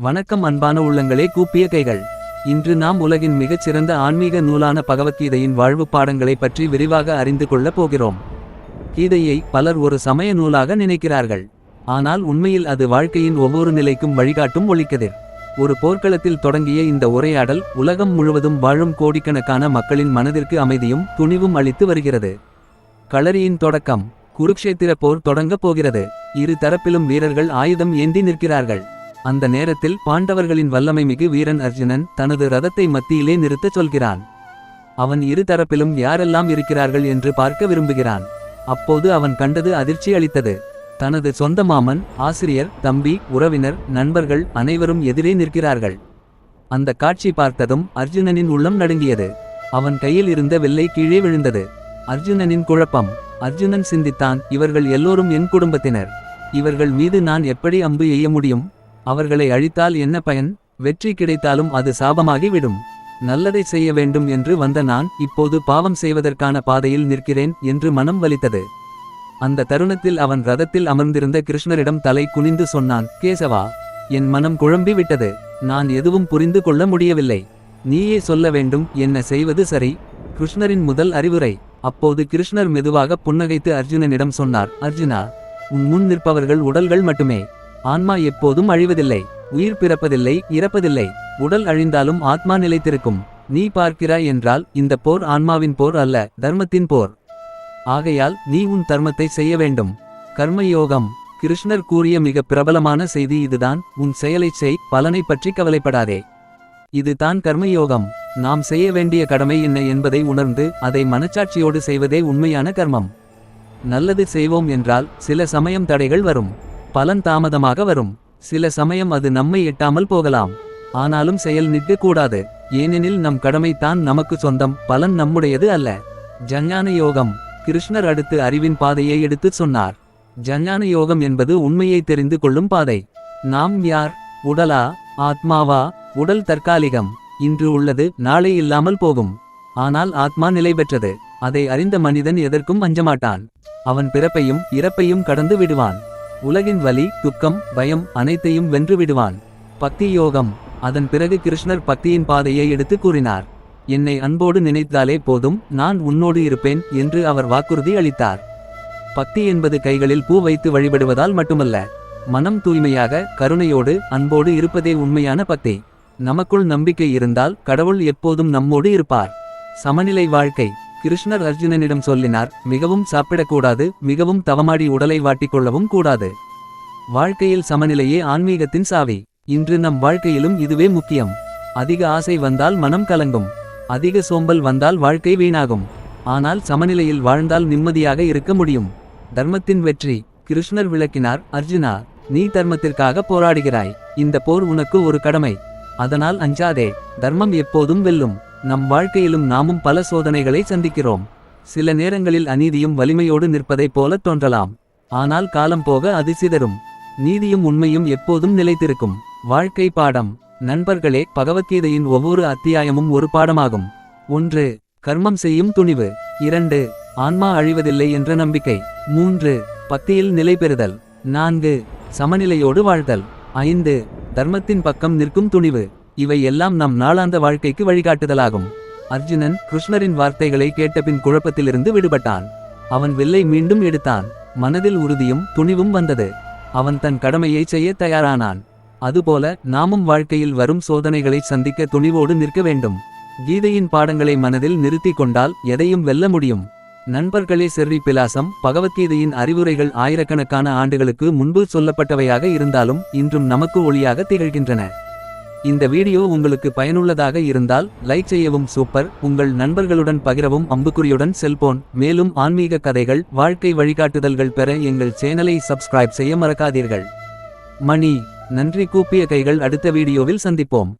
வணக்கம் அன்பான உள்ளங்களே கூப்பிய கைகள். இன்று நாம் உலகின் மிகச் சிறந்த ஆன்மீக நூலான பகவத்கீதையின் வாழ்வு பாடங்களைப் பற்றி விரிவாக அறிந்து கொள்ளப் போகிறோம். கீதையை பலர் ஒரு சமய நூலாக நினைக்கிறார்கள். ஆனால் உண்மையில் அது வாழ்க்கையின் ஒவ்வொரு நிலைக்கும் வழிகாட்டும் ஒழிக்கதிர் ஒரு போர்க்களத்தில் தொடங்கிய இந்த உரையாடல் உலகம் முழுவதும் வாழும் கோடிக்கணக்கான மக்களின் மனதிற்கு அமைதியும் துணிவும் அளித்து வருகிறது. களரியின் தொடக்கம் குருக்ஷேத்திர போர் தொடங்கப் போகிறது. இரு தரப்பிலும் வீரர்கள் ஆயுதம் ஏந்தி நிற்கிறார்கள். அந்த நேரத்தில் பாண்டவர்களின் வல்லமை மிகு வீரன் அர்ஜுனன் தனது ரதத்தை மத்தியிலே நிறுத்தச் சொல்கிறான். அவன் இரு தரப்பிலும் யாரெல்லாம் இருக்கிறார்கள் என்று பார்க்க விரும்புகிறான். அப்போது அவன் கண்டது அதிர்ச்சி அளித்தது. தனது சொந்த மாமன் ஆசிரியர் தம்பி உறவினர் நண்பர்கள் அனைவரும் எதிரே நிற்கிறார்கள். அந்த காட்சி பார்த்ததும் அர்ஜுனனின் உள்ளம் நடுங்கியது. அவன் கையில் இருந்த வில்லை கீழே விழுந்தது. அர்ஜுனனின் குழப்பம். அர்ஜுனன் சிந்தித்தான் இவர்கள் எல்லோரும் என் குடும்பத்தினர். இவர்கள் மீது நான் எப்படி அம்பு எய்ய முடியும்? அவர்களை அழித்தால் என்ன பயன்? வெற்றி கிடைத்தாலும் அது சாபமாகிவிடும். நல்லதை செய்ய வேண்டும் என்று வந்த நான் இப்போது பாவம் செய்வதற்கான பாதையில் நிற்கிறேன் என்று மனம் வலித்தது. அந்த தருணத்தில் அவன் ரதத்தில் அமர்ந்திருந்த கிருஷ்ணரிடம் தலை குனிந்து சொன்னான் கேசவா என் மனம் குழம்பி விட்டது. நான் எதுவும் புரிந்து கொள்ள முடியவில்லை. நீயே சொல்ல வேண்டும் என்ன செய்வது சரி கிருஷ்ணரின் முதல் அறிவுரை. அப்போது கிருஷ்ணர் மெதுவாக புன்னகைத்து அர்ஜுனனிடம் சொன்னார் அர்ஜுனா உன் முன் நிற்பவர்கள் உடல்கள் மட்டுமே. ஆன்மா எப்போதும் அழிவதில்லை உயிர் பிறப்பதில்லை இறப்பதில்லை. உடல் அழிந்தாலும் ஆத்மா நிலைத்திருக்கும். நீ பார்க்கிறாய் என்றால் இந்த போர் ஆன்மாவின் போர் அல்ல தர்மத்தின் போர். ஆகையால் நீ உன் தர்மத்தை செய்ய வேண்டும். கர்மயோகம். கிருஷ்ணர் கூறிய மிக பிரபலமான செய்தி இதுதான். உன் செயலைச் செய் பலனை பற்றி கவலைப்படாதே. இது தான் கர்மயோகம். நாம் செய்ய வேண்டிய கடமை என்ன என்பதை உணர்ந்து அதை மனச்சாட்சியோடு செய்வதே உண்மையான கர்மம். நல்லது செய்வோம் என்றால் சில சமயம் தடைகள் வரும். பலன் தாமதமாக வரும். சில சமயம் அது நம்மை எட்டாமல் போகலாம். ஆனாலும் செயல் நிற்கக்கூடாது. ஏனெனில் நம் கடமை தான் நமக்கு சொந்தம் பலன் நம்முடையது அல்ல. ஜஞ்ஞான யோகம் கிருஷ்ணர் அடுத்து அறிவின் பாதையை எடுத்துச் சொன்னார். ஜஞ்ஞான யோகம் என்பது உண்மையை தெரிந்து கொள்ளும் பாதை. நாம் யார்? உடலா? ஆத்மாவா? உடல் தற்காலிகம். இன்று உள்ளது நாளை இல்லாமல் போகும். ஆனால் ஆத்மா நிலை பெற்றது. அதை அறிந்த மனிதன் எதற்கும் அஞ்சமாட்டான் அவன் பிறப்பையும் இறப்பையும் கடந்து விடுவான். உலகின் வலி துக்கம் பயம் அனைத்தையும் வென்று விடுவான் பக்தி யோகம் அதன் பிறகு கிருஷ்ணர் பக்தியின் பாதையை எடுத்து கூறினார். என்னை அன்போடு நினைத்தாலே போதும் நான் உன்னோடு இருப்பேன் என்று அவர் வாக்குறுதி அளித்தார். பக்தி என்பது கைகளில் பூ வைத்து வழிபடுவதால் மட்டுமல்ல மனம் தூய்மையாக கருணையோடு அன்போடு இருப்பதே உண்மையான பக்தி. நமக்குள் நம்பிக்கை இருந்தால் கடவுள் எப்போதும் நம்மோடு இருப்பார். சமநிலை வாழ்க்கை. கிருஷ்ணர் அர்ஜுனனிடம் சொல்லினார் மிகவும் சாப்பிடக்கூடாது மிகவும் தவமாடி உடலை வாட்டிக்கொள்ளவும் கூடாது. வாழ்க்கையில் சமநிலையே ஆன்மீகத்தின் சாவி. இன்று நம் வாழ்க்கையிலும் இதுவே முக்கியம். அதிக ஆசை வந்தால் மனம் கலங்கும். அதிக சோம்பல் வந்தால் வாழ்க்கை வீணாகும். ஆனால் சமநிலையில் வாழ்ந்தால் நிம்மதியாக இருக்க முடியும். தர்மத்தின் வெற்றி கிருஷ்ணர் விளக்கினார் அர்ஜுனா நீ தர்மத்திற்காக போராடுகிறாய். இந்த போர் உனக்கு ஒரு கடமை. அதனால் அஞ்சாதே தர்மம் எப்போதும் வெல்லும். நம் வாழ்க்கையிலும் நாமும் பல சோதனைகளை சந்திக்கிறோம். சில நேரங்களில் அநீதியும் வலிமையோடு நிற்பதைப் போல தோன்றலாம். ஆனால் காலம் போக அது சிதறும். நீதியும் உண்மையும் எப்போதும் நிலைத்திருக்கும். வாழ்க்கை பாடம். நண்பர்களே பகவத்கீதையின் ஒவ்வொரு அத்தியாயமும் ஒரு பாடமாகும். ஒன்று கர்மம் செய்யும் துணிவு. இரண்டு ஆன்மா அழிவதில்லை என்ற நம்பிக்கை. மூன்று பக்தியில் நிலை பெறுதல். நான்கு சமநிலையோடு வாழ்தல். ஐந்து தர்மத்தின் பக்கம் நிற்கும் துணிவு. இவை எல்லாம் நம் நாளாந்த வாழ்க்கைக்கு வழிகாட்டுதலாகும். அர்ஜுனன் கிருஷ்ணரின் வார்த்தைகளை கேட்டபின் குழப்பத்திலிருந்து விடுபட்டான். அவன் வில்லை மீண்டும் எடுத்தான். மனதில் உறுதியும் துணிவும் வந்தது. அவன் தன் கடமையை செய்ய தயாரானான். அதுபோல நாமும் வாழ்க்கையில் வரும் சோதனைகளை சந்திக்க துணிவோடு நிற்க வேண்டும். கீதையின் பாடங்களை மனதில் நிறுத்தி கொண்டால் எதையும் வெல்ல முடியும். நண்பர்களே செர்ரி பிலாசம் பகவத்கீதையின் அறிவுரைகள் ஆயிரக்கணக்கான ஆண்டுகளுக்கு முன்பு சொல்லப்பட்டவையாக இருந்தாலும் இன்றும் நமக்கு ஒளியாக திகழ்கின்றன. இந்த வீடியோ உங்களுக்கு பயனுள்ளதாக இருந்தால் லைக் செய்யவும் சூப்பர் உங்கள் நண்பர்களுடன் பகிரவும் அம்புக்குறியுடன் செல்போன். மேலும் ஆன்மீக கதைகள் வாழ்க்கை வழிகாட்டுதல்கள் பெற எங்கள் சேனலை சப்ஸ்கிரைப் செய்ய மறக்காதீர்கள். மணி. நன்றி. கூப்பிய கைகள் அடுத்த வீடியோவில் சந்திப்போம்.